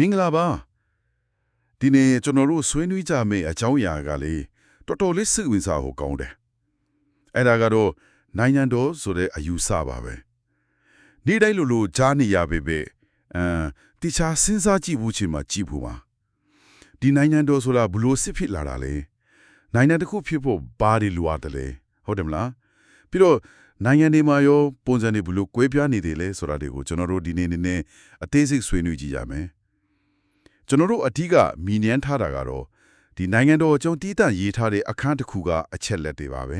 မင်္ဂလာပါဒီနေ့ကျွန်တော်တို့ဆွေးနွေးကြမယ့်အကြောင်းအရာကလေတော်တော်လေးစိတ်ဝင်စားဖို့ကောင်းတယ်အဲ့ဒါကတော့နိုင်ငံတော်ဆိုတဲ့အယူဆပါပဲဒီတိုင်းလိုလိုကြားနေရပေပဲအမ်တခြားစဉ်းစားကြည့်ဖို့ချိန်မှာကြည့်ဖို့ပါဒီနိုင်ငံတော်ဆိုတာဘလို့စစ်ဖြစ်လာတာလဲနိုင်ငံတစ်ခုဖြစ်ဖို့ဘာတွေလိုအပ်တယ်လဲဟုတ်တယ်မလားပြီးတော့နိုင်ငံတွေမှာရောပုံစံတွေဘလို့ကွဲပြားနေတယ်လဲဆိုတာတွေကိုကျွန်တော်တို့ဒီနေ့နေ့အသေးစိတ်ဆွေးနွေးကြည့်ရမယ် ကျွန်တော်တို့အထီးကမီနန်းထားတာကတော့ဒီနိုင်ငံတော်အကျုံးတည်တံ့ရေးထားတဲ့အခန်းတစ်ခုကအချက်လက်တွေပါပဲ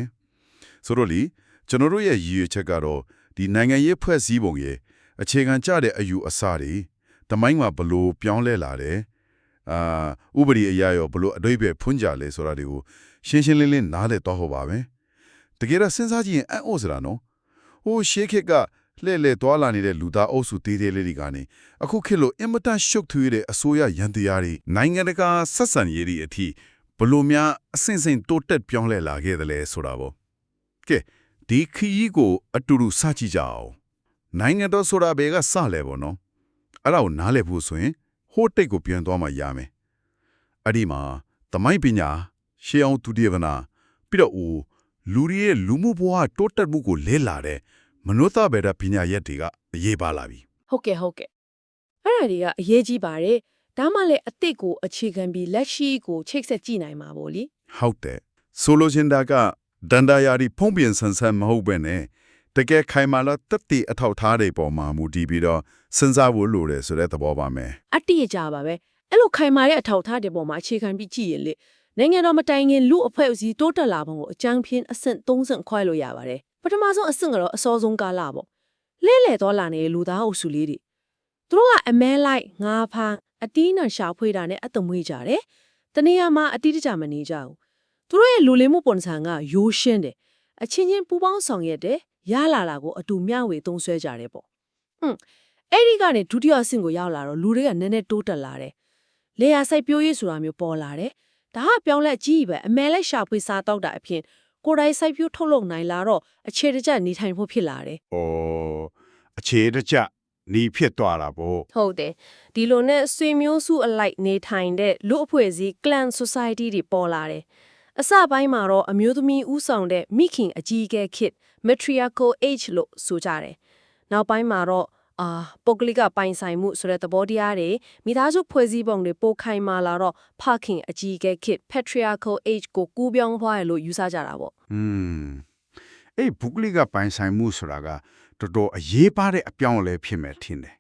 ဆိုတော့လေကျွန်တော်တို့ရဲ့ရည်ရွယ်ချက်ကတော့ဒီနိုင်ငံရေးဖွဲ့စည်းပုံရဲ့အခြေခံကျတဲ့အယူအဆတွေတမိုင်းမှာဘလို့ပြောင်းလဲလာတယ်အာဥပဒေအရာရောဘလို့အတွေ့အကြုံဖွင့်ကြလဲဆိုတာတွေကိုရှင်းရှင်းလင်းလင်းနားလည်တော့ဟောပါပဲတကယ်တော့စဉ်းစားကြည့်ရင်အံ့ဩစရာနော်ဟိုရှေးခေတ်က လှည့်လှည့်သွားလာနေတဲ့လူသားအုပ်စုသေးသေးလေးတွေကနေအခုခေတ်လိုအင်မတန်ရှုပ်ထွေးတဲ့အစိုးရရန်တရားတွေနိုင်ငံတကာဆက်ဆံရေးတွေအထိဘလို့များအဆင့်ဆင့်တိုးတက်ပြောင်းလဲလာခဲ့တယ်လဲဆိုတာပေါ့ကဲဒီခီးကိုအတူတူစကြည့်ကြအောင်နိုင်ငံတော်ဆိုတာဘယ်ကစလဲပေါ့နော်အဲ့ဒါကိုနားလည်ဖို့ဆိုရင်ဟိုးတိတ်ကိုပြန်သွားမှရမယ်အဲ့ဒီမှာသမိုင်းပညာရှေးအောင်သူတည်ဗနာပြီးတော့ဦးလူတွေရဲ့လူမှုဘဝတိုးတက်မှုကိုလဲလာတဲ့ မနုဿဗေဒပညာရက်တွေကအရေးပါလာပြီဟုတ်ကဲ့ဟုတ်ကဲ့အဲ့ဒါတွေကအရေးကြီးပါတယ်ဒါမှလည်းအစ်စ်ကိုအခြေခံပြီးလက်ရှိကိုချိတ်ဆက်ကြည့်နိုင်မှာပေါ့လေဟုတ်တယ်ဆိုလိုချင်တာကဒန္တာယာရီဖုံးပြင်ဆန်ဆန်မဟုတ်ပဲနဲ့တကယ်ခိုင်မာလာတက်တီအထောက်ထားတဲ့ပုံမှာမူတည်ပြီးတော့စဉ်းစားဖို့လိုတယ်ဆိုတဲ့သဘောပါမယ်အတ္တိရကြပါပဲအဲ့လိုခိုင်မာတဲ့အထောက်အထားတွေပေါ်မှာအခြေခံပြီးကြည့်ရင်လေနိုင်ငံတော်မတိုင်ခင်လူအဖွဲ့အစည်းတိုးတက်လာပုံကိုအကြမ်းဖျင်းအဆင့်30ခွဲလို့ရပါတယ် ပထမဆုံးအဆင့်ကတော့အစောဆုံးကာလပေါ့လဲလဲတော့လာနေတဲ့လူသားအုပ်စုလေးတွေသူတို့ကအမဲလိုက်ငါးဖမ်းအတီးနှံရှာဖွေတာနဲ့အသမွေးကြတယ်တနေရာမှာအတီးတကြမနေကြဘူးသူတို့ရဲ့လူလင်မှုပုံစံကရိုးရှင်းတယ်အချင်းချင်းပူပေါင်းဆောင်ရွက်တယ်ရလာတာကိုအတူမျှဝေသုံးဆွဲကြတယ်ပေါ့ဟွန်းအဲ့ဒီကနေဒုတိယအဆင့်ကိုရောက်လာတော့လူတွေကနည်းနည်းတိုးတက်လာတယ်လေယာစိုက်ပျိုးရေးဆိုတာမျိုးပေါ်လာတယ်ဒါကပြောင်းလဲကြီးပဲအမဲလိုက်ရှာဖွေစားတော့တာအဖြစ် ကိုယ်တိုင်စိုက်ပျိုးထုတ်လုပ်နိုင်လာတော့အခြေတကျနေထိုင်ဖို့ဖြစ်လာတယ်။အော်အခြေတကျနီးဖြစ်သွားတာပေါ့ဟုတ်တယ်ဒီလိုနဲ့ဆွေမျိုးစုအလိုက်နေထိုင်တဲ့လူအဖွဲ့အစည်း clan society တွေပေါ်လာတယ်အစပိုင်းမှာတော့အမျိုးသမီးဥဆောင်တဲ့မိခင်အကြီးအကဲခေတ် matriarchal age လို့ဆိုကြတယ်နောက်ပိုင်းမှာတော့ အာပုဂ္ဂလိကပိုင်ဆိုင်မှုဆိုတဲ့သဘောတရားတွေမိသားစုဖွဲ့စည်းပုံတွေပိုခိုင်မာလာတော့ဖခင်အကြီးအကဲခေတ် patriarchal age ကိုကူးပြောင်းသွားရလို့ယူဆကြတာပေါ့။อืมအဲ့ဘုကလိကပိုင်ဆိုင်မှုဆိုတာကတော်တော်အရေးပါတဲ့အပြောင်းအလဲဖြစ်မယ်ထင်တယ်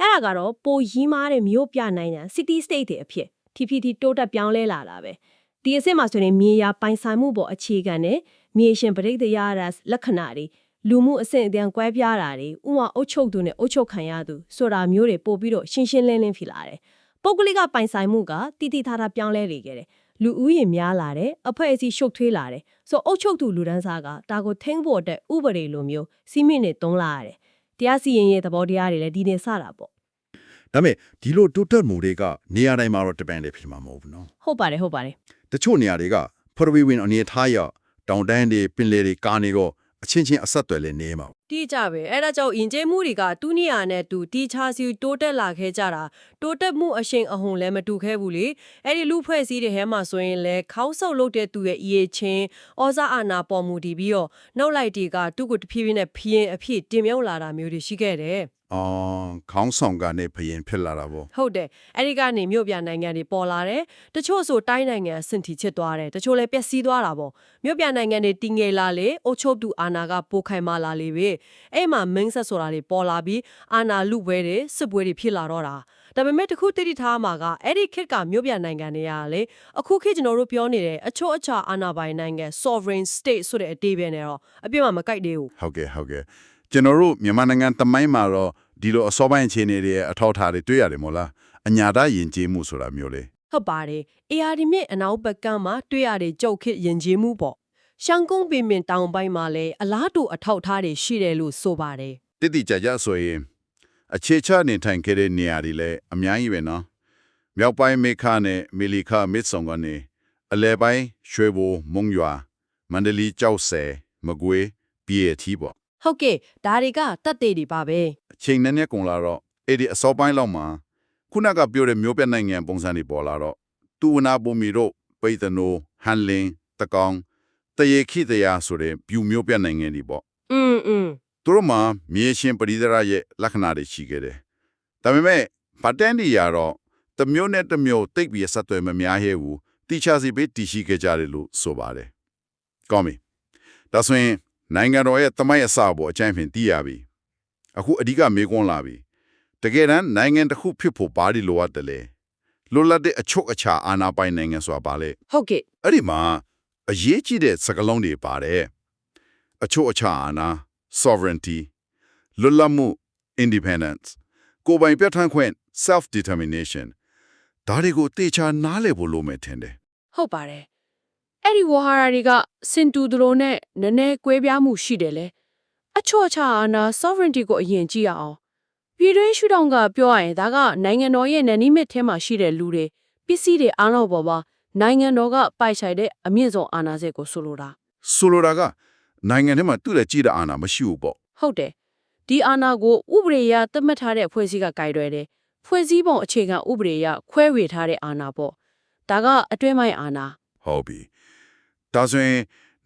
အဲ့ဒါကတော့ပိုရီးမားတဲ့မြို့ပြနိုင်တာ city state တွေအဖြစ်ထီဖီထီတိုးတက်ပြောင်းလဲလာတာပဲဒီအစ်စ်မှာဆိုရင်မြေယာပိုင်ဆိုင်မှုပေါ်အခြေခံတဲ့မြေရှင်ပရိသေရတာလက္ခဏာတွေ လူမှုအဆင့်အတန်းကွဲပြားတာတွေဥမာအုပ်ချုပ်သူနဲ့အုပ်ချုပ်ခံရသူဆိုတာမျိုးတွေပို့ပြီးတော့ရှင်းရှင်းလင်းလင်းဖြစ်လာတယ်ပုဂ္ဂလိကပိုင်ဆိုင်မှုကတိတိထားထားပြောင်းလဲနေခဲ့တယ်လူဦးရေများလာတယ်အဖွဲ့အစည်းရှုပ်ထွေးလာတယ်ဆိုအုပ်ချုပ်သူလူဒန်းစားကဒါကိုထိန်းဖို့အတွက်ဥပဒေလိုမျိုးစီမင်းနဲ့တွန်းလာရတယ်တရားစီရင်ရေးသဘောတရားတွေလည်းဒီနေစတာပေါ့ဒါပေမဲ့ဒီလိုတိုးတက်မှုတွေကနေရာတိုင်းမှာတော့တပန်တယ်ဖြစ်မှာမဟုတ်ဘူးနော်ဟုတ်ပါတယ်ဟုတ်ပါတယ်တချို့နေရာတွေကဖရဝီဝင်အနေထားရတောင်တန်းတွေပင်လယ်တွေကာနေတော့ အချင်းချင်းအဆက်တွေလည်းနေမှာတိကျပဲအဲ့ဒါကြောင့်ယဉ်ကျေးမှုတွေကတူးနီယာနဲ့တူတီချာစီတိုးတက်လာခဲ့ကြတာတိုးတက်မှုအရှိန်အဟုန်လည်းမတူခဲ့ဘူးလေအဲ့ဒီလူဖွဲ့စည်းတဲ့ဟဲမှာဆိုရင်လည်းခေါင်းဆုပ်လုပ်တဲ့သူရဲ့အရေးချင်းဩဇာအာဏာပေါ်မူတည်ပြီးတော့နှုတ်လိုက်တီကသူ့ကိုတဖြည်းဖြည်းနဲ့ဖျင်းအဖြစ်တင်မြုပ်လာတာမျိုးတွေရှိခဲ့တယ် အော်ခေါင်းဆောင်ကနေဖရင်ဖြစ်လာတာပေါ့ဟုတ်တယ်အဲ့ဒီကနေမြို့ပြနိုင်ငံတွေပေါ်လာတယ်တချို့ဆိုတိုင်းနိုင်ငံအဆင့်ထိချစ်သွားတယ်တချို့လည်းပျက်စီးသွားတာပေါ့မြို့ပြနိုင်ငံတွေတည်ငြိမ်လာလေအုတ်ချုပ်သူအာနာကပိုခိုင်မာလာလေပဲအဲ့မှာမင်းဆက်ဆိုတာတွေပေါ်လာပြီးအာနာလူပွဲတွေစစ်ပွဲတွေဖြစ်လာတော့တာဒါပေမဲ့တခုတိတိထားမှာကအဲ့ဒီခေတ်ကမြို့ပြနိုင်ငံတွေကလေအခုခေတ်ကျွန်တော်တို့ပြောနေတဲ့အချို့အခြားအာဏာပိုင်နိုင်ငံ sovereign state ဆိုတဲ့အတေးပဲနဲ့တော့အပြစ်မှမကိုက်သေးဘူးဟုတ်ကဲ့ဟုတ်ကဲ့ ကျွန်တော်တို့မြန်မာနိုင်ငံတမိုင်းမှာတော့ဒီလိုအစောပိုင်းအခြေအနေတွေရဲ့အထောက်အထားတွေတွေ့ရတယ်မို့လားအညာတယဉ်ကျေးမှုဆိုတာမျိုးလေဟုတ်ပါတယ် ARD မြင့်အနောက်ဘက်ကမ်းမှာတွေ့ရတဲ့ကြောက်ခစ်ယဉ်ကျေးမှုပေါ့ရှန်ကုန်းပင်ပင်တောင်ပိုင်းမှာလည်းအလားတူအထောက်အထားတွေရှိတယ်လို့ဆိုပါတယ်တိတိကျကျဆိုရင်အခြေချနေထိုင်ခဲ့တဲ့နေရာတွေလည်းအများကြီးပဲနော်မြောက်ပိုင်းမေခနဲ့မီလီခမစ်ဆောင်ကနေအလဲပိုင်းရွှေဘိုမုံရွာမန္တလေးကြောက်ဆယ်မကွေးပြည်အထီးပေါ့ ဟုတ်ကဲ့ဒါတွေကတတ်သေးတွေပါပဲ အချိန်နဲ့နဲ့ကုန်လာတော့အဲ့ဒီအစောပိုင်းလောက်မှာ ခုနကပြောတဲ့မျိုးပြနိုင်ငံပုံစံတွေပေါ်လာတော့တူဝနာပုံမီတို့ပိတ်တနိုဟန်လင်းတကောင်တရေခိတရာဆိုတဲ့ပြူမျိုးပြနိုင်ငံတွေပေါ့ อืมอืม သူတို့မှာမြေရှင်ပရိဒရာရဲ့လက္ခဏာတွေရှိခဲ့တယ်ဒါပေမဲ့ဗတ်တန်ဒီရတော့တစ်မျိုးနဲ့တစ်မျိုးတိတ်ပြီးဆက်သွယ်မများရဲဘူးတိချစီပေးတည်ရှိခဲ့ကြတယ်လို့ဆိုပါတယ်ကောင်းပြီဒါဆိုရင် နိုင်ငံတော်ရဲ့တမိုင်းအစပေါ်အကြမ်းဖျင်းသိရပြီအခုအဓိကမေးခွန်းလာပြီတကယ်တမ်းနိုင်ငံတစ်ခုဖြစ်ဖို့ဘာလို့လိုအပ်တယ်လဲလိုလတ်တဲ့အချုပ်အခြာအာဏာပိုင်နိုင်ငံဆိုတာပါလေဟုတ်ကဲ့အဲ့ဒီမှာအရေးကြီးတဲ့စကားလုံးတွေပါတယ်အချို့အခြားအာဏာ sovereignty လွတ်လပ်မှု independence ကိုယ်ပိုင်ပြဋ္ဌာန်းခွင့် self determination ဒါတွေကိုတေချာနားလည်ဖို့လိုမယ်ထင်တယ်ဟုတ်ပါတယ် အဲ့ဒီဝါဟာရတွေကစင်တူသူတို့နဲ့နည်းနည်းကွဲပြားမှုရှိတယ်လေအချော့ချအာနာ sovereignty ကိုအရင်ကြည့်ရအောင်ပြည်တွင်းရှုထောင့်ကပြောရရင်ဒါကနိုင်ငံတော်ရဲ့နယ်နိမိတ်ထဲမှာရှိတဲ့လူတွေပစ္စည်းတွေအားလုံးပေါ်ပါနိုင်ငံတော်ကပိုက်ဆိုင်တဲ့အမြင့်ဆုံးအာဏာစက်ကိုဆိုလိုတာဆိုလိုတာကနိုင်ငံထဲမှာသူ့လည်းကြည့်တဲ့အာဏာမရှိဘူးပေါ့ဟုတ်တယ်ဒီအာဏာကိုဥပဒေအရသတ်မှတ်ထားတဲ့ဖွဲ့စည်းကကြိုက်ရွယ်တယ်ဖွဲ့စည်းပုံအခြေခံဥပဒေအရခွဲဝေထားတဲ့အာဏာပေါ့ဒါကအတွင်းပိုင်းအာဏာဟုတ်ပြီ ဒါဆိုရင်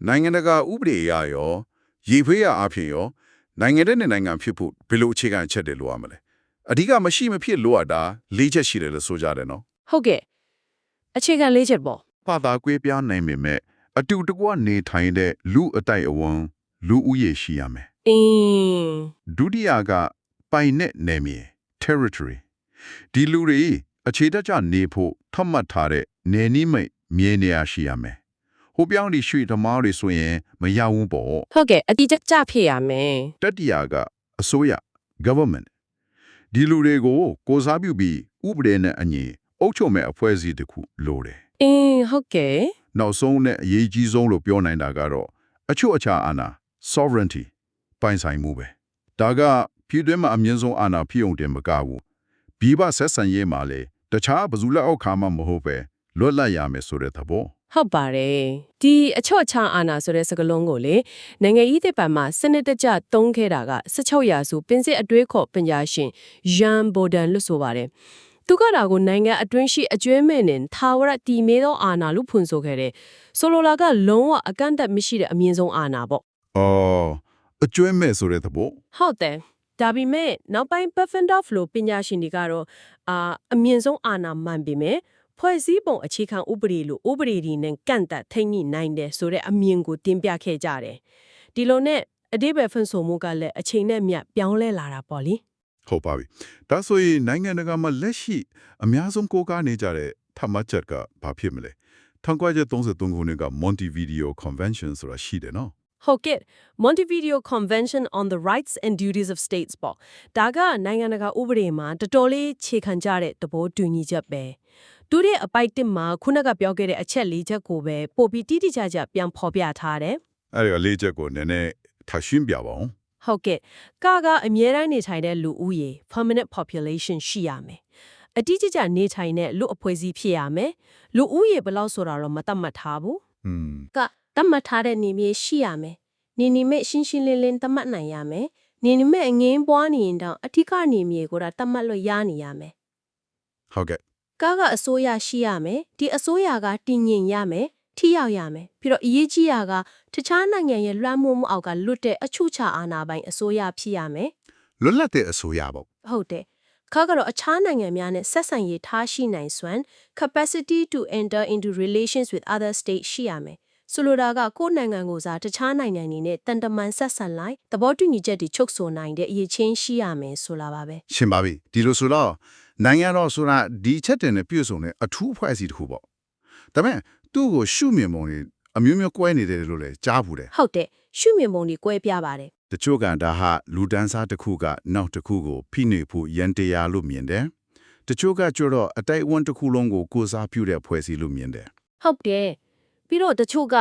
နိုင်ငံတကာဥပဒေအရရောရေဖေးရအဖြစ်ရောနိုင်ငံတဲ့နဲ့နိုင်ငံဖြစ်ဖို့ဘယ်လိုအခြေခံအချက်တွေလိုရမလဲအဓိကမရှိမဖြစ်လိုအပ်တာ၄ချက်ရှိတယ်လို့ဆိုကြတယ်နော်ဟုတ်ကဲ့အခြေခံလေးချက်ပေါ့ဘာသာကွဲပြားနိုင်ပေမဲ့အတူတကွနေထိုင်တဲ့လူအတိုက်အဝန်းလူဦးရေရှိရမယ်အင်းဒုတိယကပိုင်နဲ့နယ်မြေ territory ဒီလူတွေအခြေတကျနေဖို့ထပ်မှတ်ထားတဲ့နေနိမိတ်မြေနေရာရှိရမယ် ဟိုပြောင်းဒီရွှေသမားတွေဆိုရင်မရဘူးပေါ့ဟုတ်ကဲ့အတိအကျဖြစ်ရမယ်တတိယကအစိုးရ government ဒီလူတွေကိုကိုစားပြုပြီးဥပဒေနဲ့အညီအုပ်ချုပ်မဲ့အဖွဲ့အစည်းတစ်ခုလိုတယ်အင်းဟုတ်ကဲ့နောက်ဆုံးနဲ့အရေးကြီးဆုံးလို့ပြောနိုင်တာကတော့အချို့အခြားအာဏာ sovereignty ပိုင်ဆိုင်မှုပဲဒါကပြည်တွင်းမှာအမြင့်ဆုံးအာဏာဖြစ်ုံတင်မကဘူးပြီးပဆက်ဆံရေးမှာလေတခြားဘယ်သူလက်အောက်ခါမှမဟုတ်ပဲလွတ်လပ်ရမယ်ဆိုတဲ့သဘော ဟုတ်ပါတယ်ဒီအချော့ချအာနာဆိုတဲ့စကားလုံးကိုလေနိုင်ငံရေးသစ်ပံမှာစနစ်တကျသုံးခဲ့တာက16ရာစုပင်စစ်အတွေးခေါ်ပညာရှင်ယန်ဘိုဒန်လို့ဆိုပါတယ်သူကဒါကိုနိုင်ငံအတွင်းရှိအကျွမ်းမဲ့နဲ့သာဝရတီမေသောအာနာလို့ဖွင့်ဆိုခဲ့တယ်ဆိုလိုလာကလုံးဝအကန့်အသတ်မရှိတဲ့အမြင့်ဆုံးအာနာပေါ့အော်အကျွမ်းမဲ့ဆိုတဲ့သဘောဟုတ်တယ်ဒါပေမဲ့နောက်ပိုင်း Puffendorf လို့ပညာရှင်တွေကတော့အာအမြင့်ဆုံးအာဏာမှန်ပေမဲ့ ဖွဲ့စည်းပုံအခြေခံဥပဒေလို့ဥပဒေတွေနဲ့ကန့်သက်ထိန်းညှိနိုင်တယ်ဆိုတဲ့အမြင်ကိုတင်ပြခဲ့ကြတယ်ဒီလိုနဲ့အတိပ္ပယ်ဖွင့်ဆိုမှုကလည်းအချိန်နဲ့မြတ်ပြောင်းလဲလာတာပေါ့လေဟုတ်ပါပြီဒါဆိုရင်နိုင်ငံတကာမှာလက်ရှိအများဆုံးကိုးကားနေကြတဲ့ထမတ်ချက်ကဘာဖြစ်မလဲ1933ခုနှစ်က Montevideo Convention ဆိုတာရှိတယ်နော်ဟုတ်ကဲ့ Montevideo Convention on the Rights and Duties of States ပေါ့ဒါကနိုင်ငံတကာဥပဒေမှာတော်တော်လေးခြေခံကြတဲ့သဘောတူညီချက်ပဲ သူတဲ့အပိုက်တစ်မှာခုနကပြောခဲ့တဲ့အချက်လေးချက်ကိုပဲပို့ပြီးတိတိကျကျပြန်ဖော်ပြထားတယ်အဲ့ဒီကလေးချက်ကိုနည်းနည်းထပ်ရှင်းပြပါဦးဟုတ်ကဲ့ကာကအမြဲတမ်းနေထိုင်တဲ့လူဦးရေ permanent population ရှိရမယ်အတိအကျနေထိုင်တဲ့လူအဖွဲ့အစည်းဖြစ်ရမယ်လူဦးရေဘယ်လောက်ဆိုတာတော့မသတ်မှတ်ထားဘူးอืมကတတ်မှတ်ထားတဲ့နေမြေရှိရမယ်။နေနိမိတ်ရှင်းရှင်းလင်းလင်းတတ်မှတ်နိုင်ရမယ်။နေနိမိတ်အငင်းပွားနေရင်တော့အထက်ကနေမြေကိုတော့တတ်မှတ်လို့ရနေရမယ်ဟုတ်ကဲ့။ ကားကအစိုးရရှိရမယ်။ဒီအစိုးရကတည်ငြိမ်ရမယ်။ထိရောက်ရမယ်။ပြီးတော့အရေးကြီးတာကတခြားနိုင်ငံရဲ့လွှမ်းမိုးမှုအောက်ကလွတ်တဲ့အချုပ်ချာအာဏာပိုင်အစိုးရဖြစ်ရမယ်လွတ်လပ်တဲ့အစိုးရပေါ့။ဟုတ်တယ်။ကားကတော့အခြားနိုင်ငံများနဲ့ဆက်ဆံရေးထားရှိနိုင်စွမ်း capacity to enter into relations with other states ရှိရမယ်။ဆိုလိုတာကကိုယ့်နိုင်ငံကိုစားတခြားနိုင်ငံတွေနဲ့တန်တမန်ဆက်ဆံလိုက်သဘောတူညီချက်တွေချုပ်ဆိုနိုင်တဲ့အရေးချင်းရှိရမယ်ဆိုလာပါပဲရှင်းပါပြီဒီလိုဆိုတော့ နိုင်ငံတော်ဆိုတာဒီချက်တင်နဲ့ပြည့်စုံတဲ့အထူးအဖွဲ့အစည်းတစ်ခုပေါ့ဒါပေမဲ့သူ့ကိုရှုမြင်ပုံတွေအမျိုးမျိုးကွဲနေတယ်လို့လည်းကြားဘူးတယ်ဟုတ်တယ်ရှုမြင်ပုံတွေကွဲပြားပါတယ်တချို့ကဒါဟာလူဒန်းစားတစ်ခုကနောက်တစ်ခုကိုဖိနှိပ်ဖို့ရန်တရားလို့မြင်တယ်တချို့ကကြတော့အတိုက်အဝန်တစ်ခုလုံးကိုကိုစားပြုတဲ့အဖွဲ့အစည်းလို့မြင်တယ်ဟုတ်တယ်ပြီးတော့တချို့က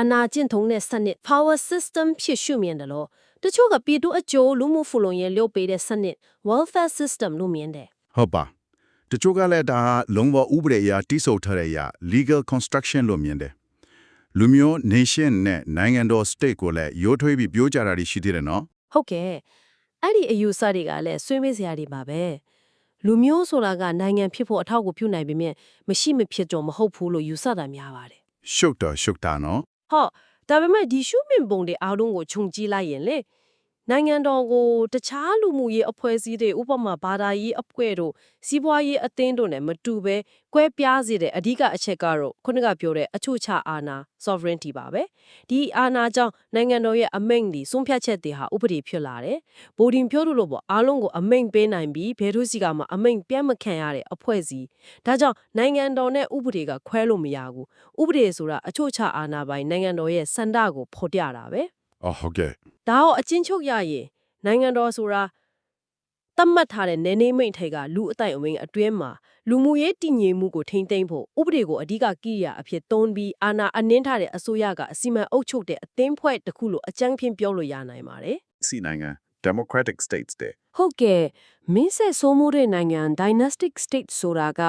အနာကျင့်ထုံးတဲ့စနစ် power system ဖြစ်ရှုမြင်တယ်လို့တချို့ကပြည်သူအကျိုးလူမှုဖူလုံရေးလုပ်ပေးတဲ့စနစ် welfare system လို့မြင်တယ် ဟုတ်ပါတချို့ကလည်းဒါဟာလုံးဝဥပဒေအရတိစုပ်ထားတဲ့အရာ legal construction လို့မြင်တယ်လူမျိုး nation နဲ့နိုင်ငံတော် state ကိုလည်းရိုးထွေးပြီးပြောကြတာတွေရှိသေးတယ်နော်ဟုတ်ကဲ့အဲ့ဒီအယူဆတွေကလည်းဆွေးနွေးစရာတွေပါပဲလူမျိုးဆိုတာကနိုင်ငံဖြစ်ဖို့အထောက်အကူပြုနိုင်ပေမဲ့မရှိမဖြစ်တော့မဟုတ်ဘူးလို့ယူဆတာများပါတယ်ရှုပ်တော့ရှုပ်တာနော်ဟောဒါပေမဲ့ဒီရှုမြင်ပုံတွေအားလုံးကိုခြုံကြည့်လိုက်ရင်လေ နိုင်ငံတော်ကိုတခြားလူမှုရေးအဖွဲ့အစည်းတွေဥပမာဘာသာရေးအဖွဲ့တို့စီးပွားရေးအသင်းတို့နဲ့မတူပဲကွဲပြားစေတဲ့အဓိကအချက်ကတော့ခုနကပြောတဲ့အချို့ချအာဏာ sovereignty ပါပဲဒီအာဏာကြောင့်နိုင်ငံတော်ရဲ့အမိန့်တွေဆုံးဖြတ်ချက်တွေဟာဥပဒေဖြစ်လာတယ်ဘိုဒင်ပြောလို့လို့ပေါ့အားလုံးကိုအမိန့်ပေးနိုင်ပြီးဘယ်သူစီကမှအမိန့်ပြတ်မခံရတဲ့အဖွဲ့အစည်းဒါကြောင့်နိုင်ငံတော်နဲ့ဥပဒေကခွဲလို့မရဘူးဥပဒေဆိုတာအချို့ချအာဏာပိုင်နိုင်ငံတော်ရဲ့စန္ဒကိုဖော်ပြတာပဲ အော်ဟုတ်ကဲ့ဒါတော့အချင်းချုပ်ရရင်နိုင်ငံတော်ဆိုတာတတ်မှတ်ထားတဲ့နယ်နေမိတ်ထိုက်ကလူအတိုင်အဝင်းအတွင်းမှာလူမှုရေးတည်ငြိမ်မှုကိုထိမ့်သိမ်းဖို့ဥပဒေကိုအဓိကကိရိယာအဖြစ်သုံးပြီးအာဏာအနှင်းထားတဲ့အစိုးရကအစီမံအုပ်ချုပ်တဲ့အသင်းဖွဲ့တစ်ခုလိုအကြမ်းဖျင်းပြောလို့ရနိုင်ပါတယ်စီနိုင်ငံ democratic states တဲ့ဟုတ်ကဲ့မင်းဆက်ဆိုးမိုးတဲ့နိုင်ငံ dynastic state ဆိုတာက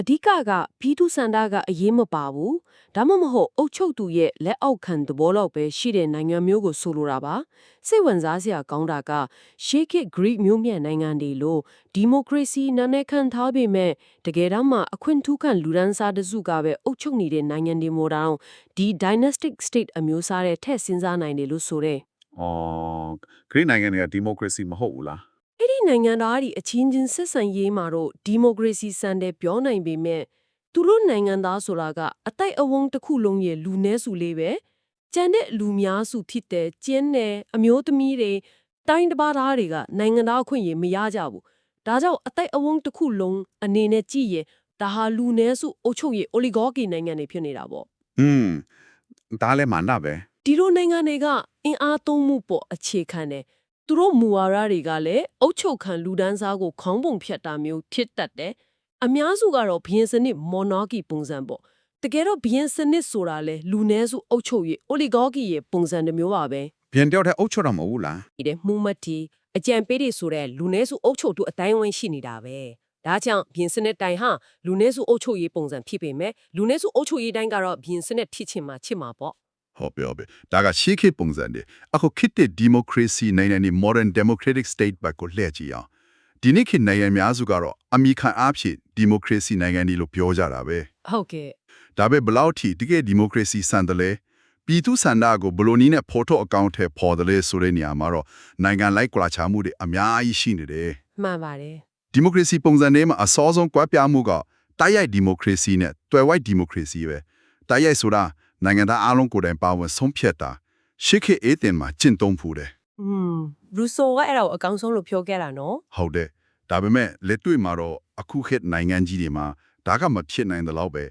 အဓိကကပြည်သူစန္ဒကအရေးမပါဘူးဒါမှမဟုတ်အုပ်ချုပ်သူရဲ့လက်အောက်ခံသဘောလောက်ပဲရှိတဲ့နိုင်ငံမျိုးကိုဆိုလိုတာပါစိတ်ဝင်စားစရာကောင်းတာကရှေးခေတ် Greek မျိုးမြတ်နိုင်ငံတွေလို့ဒီမိုကရေစီနာနဲ့ခံထားပေမဲ့တကယ်တော့မှအခွင့်ထူးခံလူဒန်းစားတစုကပဲအုပ်ချုပ်နေတဲ့နိုင်ငံတွေမို့တောင်ဒီ dynastic state အမျိုးအစားတဲ့ထက်စဉ်းစားနိုင်တယ်လို့ဆိုတဲ့ အော်ဂရိနိုင်ငံတွေက democracy မဟုတ်ဘူးလားအဲ့ဒီနိုင်ငံသားတွေအချင်းချင်းဆက်ဆံရေးမှာတော့ဒီမိုကရေစီစံတဲ့ပြောနိုင်ပေမဲ့သူတို့နိုင်ငံသားဆိုတာကအတိုက်အဝန်းတစ်ခုလုံးရဲ့လူနည်းစုလေးပဲကျန်တဲ့လူများစုဖြစ်တဲ့ကျင်းနယ်အမျိုးသမီးတွေတိုင်းတစ်ပါးသားတွေကနိုင်ငံသားအခွင့်အရေးမရကြဘူးဒါကြောင့်အတိုက်အဝန်းတစ်ခုလုံးအနေနဲ့ကြည့်ရင်ဒါဟာလူနည်းစုအုပ်ချုပ်ရေး oligarchy နိုင်ငံတွေဖြစ်နေတာပေါ့อืมဒါလည်းမှန်တာပဲ ဒီလိုနိုင်ငံတွေကအင်အားသုံးမှုပေါ်အခြေခံတယ်သူတို့မူဝါဒတွေကလည်းအုပ်ချုပ်ခံလူဒန်းစားကိုခေါင်းပုံဖြတ်တာမျိုးဖြစ်တတ်တယ်အများစုကတော့ဘီရင်စနစ် monarchy ပုံစံပေါ့တကယ်တော့ဘီရင်စနစ်ဆိုတာလေလူနည်းစုအုပ်ချုပ်ရေး oligarchy ရဲ့ပုံစံတစ်မျိုးပါပဲပြန်ပြောတဲ့အုပ်ချုပ်တော့မဟုတ်ဘူးလားဒီတဲ့မှုမတ်တီအကြံပေးတွေဆိုတဲ့လူနည်းစုအုပ်ချုပ်သူအတိုင်းဝန်းရှိနေတာပဲဒါကြောင့်ဘီရင်စနစ်တိုင်းဟာလူနည်းစုအုပ်ချုပ်ရေးပုံစံဖြစ်ပေမဲ့လူနည်းစုအုပ်ချုပ်ရေးတိုင်းကတော့ဘီရင်စနစ်ဖြစ်ချင်မှချစ်မှာပေါ့ ဟုတ်ပြောပဲဒါကရှေးခေတ်ပုံစံတွေအခုခေတ်တဲ့ democracy နိုင်ငံတွေ modern democratic state ဘက်ကိုလှည့်ကြည့်အောင်ဒီနေ့ခေတ်နိုင်ငံများစုကတော့အမိခံအားဖြင့် democracy နိုင်ငံတွေလို့ပြောကြတာပဲဟုတ်ကဲ့ဒါပဲဘယ်လောက်ထိတကယ် democracy စံတယ်လဲပြည်သူစန္ဒကိုဘယ်လိုနည်းနဲ့ဖော်ထုတ်အကောင့်ထဲပေါ်တယ်လဲဆိုတဲ့နေရာမှာတော့နိုင်ငံလိုက်ကွာခြားမှုတွေအများကြီးရှိနေတယ်မှန်ပါတယ်ဒီမိုကရေစီပုံစံတွေမှာအစောဆုံးကွဲပြားမှုကတိုက်ရိုက်ဒီမိုကရေစီနဲ့တွယ်ဝိုက်ဒီမိုကရေစီပဲတိုက်ရိုက်ဆိုတာ နိုင်ငံသားအလုံးကိုယ်တိုင်ပါဝင်ဆုံးဖြတ်တာရှစ်ခေတ်အေးတင်မှာကျင့်သုံးဖူးတယ်อืมရူဆိုကအဲ့ဒါကိုအကောင်းဆုံးလို့ပြောခဲ့တာနော်ဟုတ်တယ်ဒါပေမဲ့လက်တွေ့မှာတော့အခုခေတ်နိုင်ငံကြီးတွေမှာဒါကမဖြစ်နိုင်တဲ့လောက်ပဲ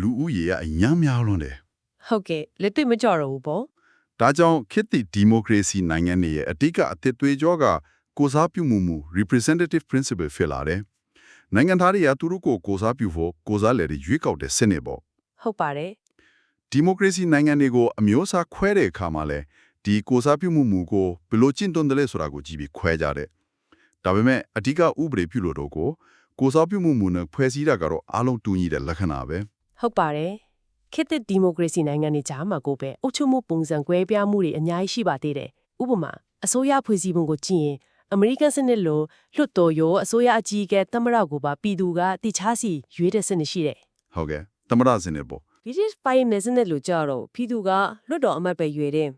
လူဦးရေကအများများလွန်းတယ်ဟုတ်ကဲ့လက်တွေ့မကြော်တော့ဘူးပေါ့ဒါကြောင့်ခေတ်သစ်ဒီမိုကရေစီနိုင်ငံတွေရဲ့အဓိကအသစ်သွေးကြောကကိုစားပြုမှုမှု representative principle ဖြစ်လာတယ်နိုင်ငံသားတွေကသူတို့ကိုကိုစားပြုဖို့ကိုစားလေတွေရွေးကောက်တဲ့စနစ်ပေါ့ဟုတ်ပါတယ် ဒီမိုကရေစီနိုင်ငံတွေကိုအမျိုးအစားခွဲတဲ့အခါမှာလဲဒီကိုစားပြုမှုမူကိုဘယ်လိုကျင့်သုံးတယ်လဲဆိုတာကိုကြည့်ပြီးခွဲကြတယ်။ဒါပေမဲ့အဓိကဥပဒေပြုလို့တော့ကိုကိုစားပြုမှုမူနဲ့ဖွဲ့စည်းတာကတော့အားလုံးတူညီတဲ့လက္ခဏာပဲဟုတ်ပါတယ်ခေတ်သစ်ဒီမိုကရေစီနိုင်ငံတွေကြားမှာကိုပဲအုပ်ချုပ်မှုပုံစံကွဲပြားမှုတွေအများကြီးရှိပါသေးတယ်ဥပမာအစိုးရဖွဲ့စည်းပုံကိုကြည့်ရင်အမေရိကန်စနစ်လိုလွှတ်တော်ရောအစိုးရအကြီးအကဲသမ္မတကိုပါပြည်သူကတိချားစီရွေးတဲ့စနစ်ရှိတယ်။ဟုတ်ကဲ့သမရစင်နေပေါ့ British Prime Minister လို့ကြတော့ပြည်သူကလွှတ်တော်အမတ်ပဲရွေးတယ်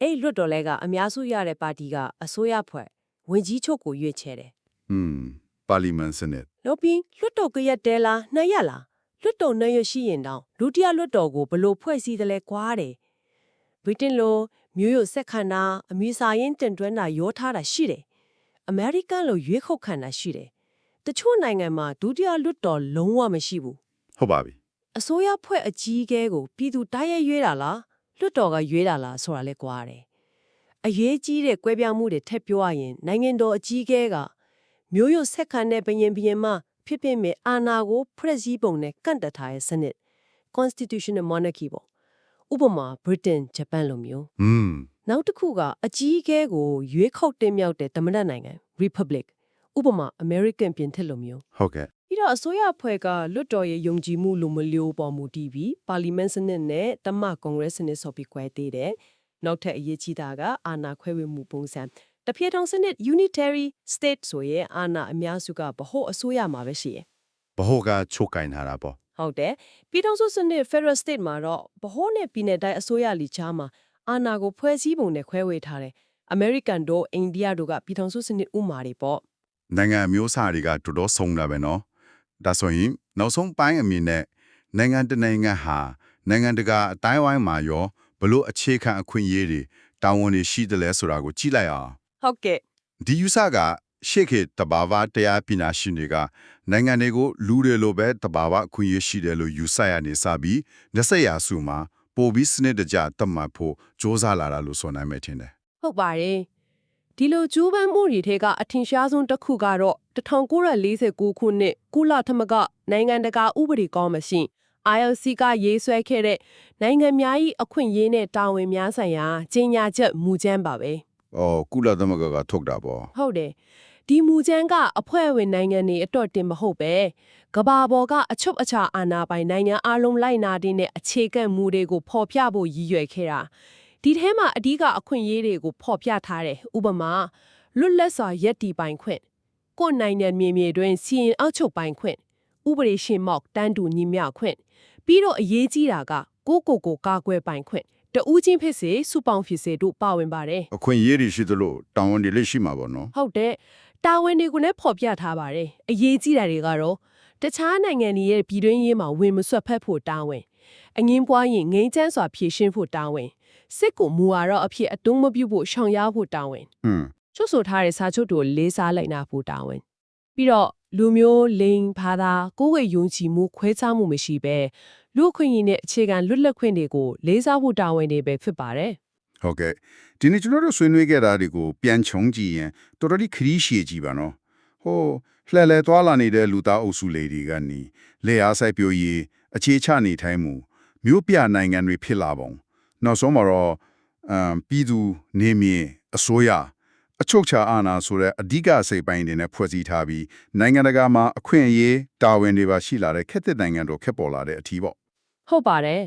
အဲ့လွှတ်တော်လဲကအများစုရတဲ့ပါတီကအစိုးရဖွဲ့ဝင်ကြီးချုပ်ကိုရွေးချယ်တယ်။ဟွန်းပါလီမန်စနစ်နောက်ပြီးလွှတ်တော်ကရက်တဲလားနှစ်ရက်လားလွှတ်တော်နှစ်ရက်ရှိရင်တောင်ဒုတိယလွှတ်တော်ကိုဘလို့ဖွဲ့စည်းတယ်လဲကွာတယ်ဗြိတိန်လိုမျိုးရိုဆက်ခန္ဓာအမျိုးစာရင်းတင်သွင်းတာရောထားတာရှိတယ်အမေရိကန်လိုရွေးခုတ်ခံတာရှိတယ်တချို့နိုင်ငံမှာဒုတိယလွှတ်တော်လုံးဝမရှိဘူးဟုတ်ပါပြီ အစိုးရဖွဲ့အကြီးအကဲကိုပြည်သူတိုက်ရိုက်ရွေးတာလားလွှတ်တော်ကရွေးတာလားဆိုတာလဲကွာတယ်အရေးကြီးတဲ့ကွဲပြားမှုတွေထက်ပြောရရင်နိုင်ငံတော်အကြီးအကဲကမျိုးရိုဆက်ခံတဲ့ဘရင်ဘရင်မှဖြစ်ဖြစ်မဲ့အာဏာကိုဖွဲ့စည်းပုံနဲ့ကန့်တတ်ထားတဲ့စနစ် constitutional monarchy ပေါ့ဥပမာ Britain Japan လိုမျိုး။ဟွန်းနောက်တစ်ခုကအကြီးအကဲကိုရွေးခုတ်တင်မြှောက်တဲ့သမ္မတနိုင်ငံ Republic ဥပမာ American ပြင်သစ်လိုမျိုးဟုတ်ကဲ့ ပြီးတော့အစိုးရအဖွဲ့ကလွတ်တော်ရဲ့ယုံကြည်မှုလိုမလျော်ပေါ်မူတည်ပြီးပါလီမန်စနစ်နဲ့တမကွန်ဂရက်စနစ်ဆိုပြီးကွဲသေးတယ်။နောက်ထပ်အရေးကြီးတာကအာဏာခွဲဝေမှုပုံစံတဖြည့်ထောင်စနစ် unitary state ဆိုရင်အာဏာအများစုကဗဟိုအစိုးရမှာပဲရှိရယ်ဘဟိုကချုပ်ကင်ထားတာပေါ့ဟုတ်တယ်ပြည်ထောင်စုစနစ် federal state မှာတော့ဗဟိုနဲ့ပြည်နယ်တိုင်းအစိုးရလီချားမှာအာဏာကိုဖွဲ့စည်းပုံနဲ့ခွဲဝေထားတယ် American တို့အိန္ဒိယတို့ကပြည်ထောင်စုစနစ်ဥမာတွေပေါ့နိုင်ငံအမျိုးအစားတွေကတော်တော်ဆုံးတာပဲနော် ဒါဆိုရင်နောက်ဆုံးပိုင်းအမြင်နဲ့နိုင်ငံတစ်နိုင်ငံဟာနိုင်ငံတကာအတိုင်းအဝိုင်းမှာရောဘလို့အခြေခံအခွင့်အရေးတွေတာဝန်တွေရှိတယ်လဲဆိုတာကိုကြည့်လိုက်အောင်ဟုတ်ကဲ့ဒီယူဆကရှေ့ခေတ်တဘာဝတရားပညာရှင်တွေကနိုင်ငံတွေကိုလူတွေလိုပဲတဘာဝအခွင့်အရေးရှိတယ်လို့ယူဆရနေစပြီး20ရာစုမှာပိုပြီးစနစ်တကျတတ်မှတ်ဖို့စ조사လာတာလို့ဆိုနိုင်မယ်ထင်တယ်ဟုတ်ပါတယ် ဒီလိုကျိုးပန်းမှုတွေထဲကအထင်ရှားဆုံးတစ်ခုကတော့1949ခုနှစ်ကုလသမဂ္ဂနိုင်ငံတကာဥပဒေကော်မရှင် ILC ကရေးဆွဲခဲ့တဲ့နိုင်ငံများ၏အခွင့်အရေးနဲ့တာဝန်များဆိုင်ရာကြီးညာချက်မူကြမ်းပါပဲ။အော်ကုလသမဂ္ဂကထုတ်တာပေါ့ဟုတ်တယ်ဒီမူကြမ်းကအဖွဲ့ဝင်နိုင်ငံတွေအတော့တင်မဟုတ်ပဲကဘာပေါ်ကအချုပ်အခြာအာဏာပိုင်နိုင်ငံအလုံးလိုက်နာတဲ့နဲ့အခြေခံမူတွေကိုဖော်ပြဖို့ရည်ရွယ်ခဲ့တာ ဒီထဲမှာအဓိကအခွင့်အရေးတွေကိုဖော်ပြထားတယ်ဥပမာလွတ်လပ်စွာရက်တီပိုင်ခွင့်ကိုယ်နိုင်ငံမြေမြေတွင်စီရင်အောက်ချုပ်ပိုင်ခွင့်ဥပဒေရှင်မောက်တန်းတူညီမျှခွင့်ပြီးတော့အရေးကြီးတာကကိုယ့်ကိုယ်ကိုကာကွယ်ပိုင်ခွင့်တဦးချင်းဖြစ်စေစုပေါင်းဖြစ်စေတို့ပါဝင်ပါတယ်။အခွင့်အရေးတွေရှိသလိုတောင်းဝန်တွေလည်းရှိမှာပေါ့နော်ဟုတ်တယ်တာဝန်တွေကိုလည်းဖော်ပြထားပါတယ်အရေးကြီးတာတွေကတော့တခြားနိုင်ငံတွေရဲ့ပြည်တွင်းရေးမှာဝင်မဆွတ်ဖက်ဖို့တာဝန်အငင်းပွားရင်ငိမ့်ချမ်းစွာဖြည့်ရှင်းဖို့တာဝန် စစ်ကိုမူအားတော့အဖြစ်အတုံးမပြုတ်ဖို့ရှောင်ရဖို့တာဝန်။ဟွန်းချွတ်ဆိုထားတဲ့စာချုပ်တွေကိုလေးစားလိုက်နာဖို့တာဝန်ပြီးတော့လူမျိုးလိင်ဘာသာကိုယ်ဝေယုံကြည်မှုခွဲခြားမှုမရှိဘဲလူအခွင့်အရေးနဲ့အခြေခံလွတ်လပ်ခွင့်တွေကိုလေးစားဖို့တာဝန်တွေပဲဖြစ်ပါတယ်ဟုတ်ကဲ့ဒီနေ့ကျွန်တော်တို့ဆွေးနွေးခဲ့တာတွေကိုပြန်ခြုံကြည့်ရင်တော်တော်လေးခရီးရှည်ကြည့်ပါနော်ဟိုလှဲ့လဲသွားလာနေတဲ့လူသားအုပ်စုလေးတွေကနေလေအားဆိုင်ပြိုရေးအခြေချနေထိုင်မှုမြို့ပြနိုင်ငံတွေဖြစ်လာပုံ နောက်ဆုံးမှာတော့အမ်ပြည်သူနေမြေအစိုးရအချုပ်ချာအာဏာဆိုတဲ့အဓိကအစိပ်ပိုင်းတွေနဲ့ဖွဲ့စည်းထားပြီးနိုင်ငံတကာမှာအခွင့်အရေးတာဝန်တွေပါရှိလာတဲ့ခက်တဲ့နိုင်ငံတို့ခက်ပေါ်လာတဲ့အထီးပေါ့ဟုတ်ပါတယ်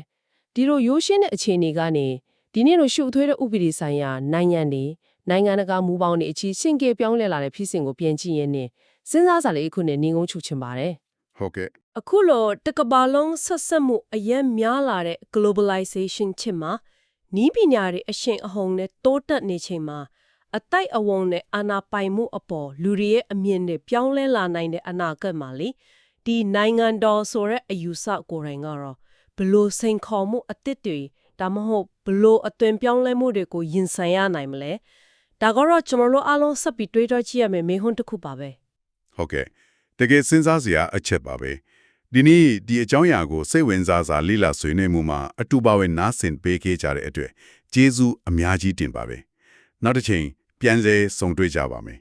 ဒီလိုရိုးရှင်းတဲ့အခြေအနေကနေဒီနေ့လိုရှုပ်ထွေးတဲ့ဥပဒေဆိုင်ရာနိုင်ငံတွေနိုင်ငံတကာမူပေါင်းတွေအချီရှင်းကေပြောင်းလဲလာတဲ့ဖြစ်စဉ်ကိုပြင်ကြည့်ရင်းနဲ့စဉ်းစားစာလေးအခုနဲ့နေငုံချုပ်ချင်ပါတယ် ဟုတ်ကဲ့အခုလိုတကဘာလုံးဆက်ဆက်မှုအရင်များလာတဲ့ globalization ချစ်မှာနီးပညာတွေအရှင်အဟုန်နဲ့တိုးတက်နေချိန်မှာအတိုက်အဝုံနဲ့အာနာပိုင်မှုအပေါ်လူတွေရဲ့အမြင်နဲ့ပြောင်းလဲလာနိုင်တဲ့အနာဂတ်မှာလေဒီနိုင်ငံတော်ဆိုတဲ့အယူဆကိုယ်တိုင်ကတော့ဘလို့စိန်ခေါ်မှုအသစ်တွေဒါမှမဟုတ်ဘလို့အသွင်ပြောင်းလဲမှုတွေကိုရင်ဆိုင်ရနိုင်မလဲဒါကတော့ကျွန်တော်တို့အားလုံးဆက်ပြီးတွေးတောကြည့်ရမယ်မေးခွန်းတစ်ခုပါပဲဟုတ်ကဲ့ တကယ်စဉ်းစားစရာအချက်ပါပဲဒီနေ့ဒီအကြောင်းအရာကိုစိတ်ဝင်စားစွာလေ့လာဆွေးနွေးမှုမှာအတူပါဝင်နားဆင်ပေးခဲ့ကြတဲ့အတွက်ကျေးဇူးအများကြီးတင်ပါပဲနောက်တစ်ချိန်ပြန်စဲဆုံတွေ့ကြပါမယ်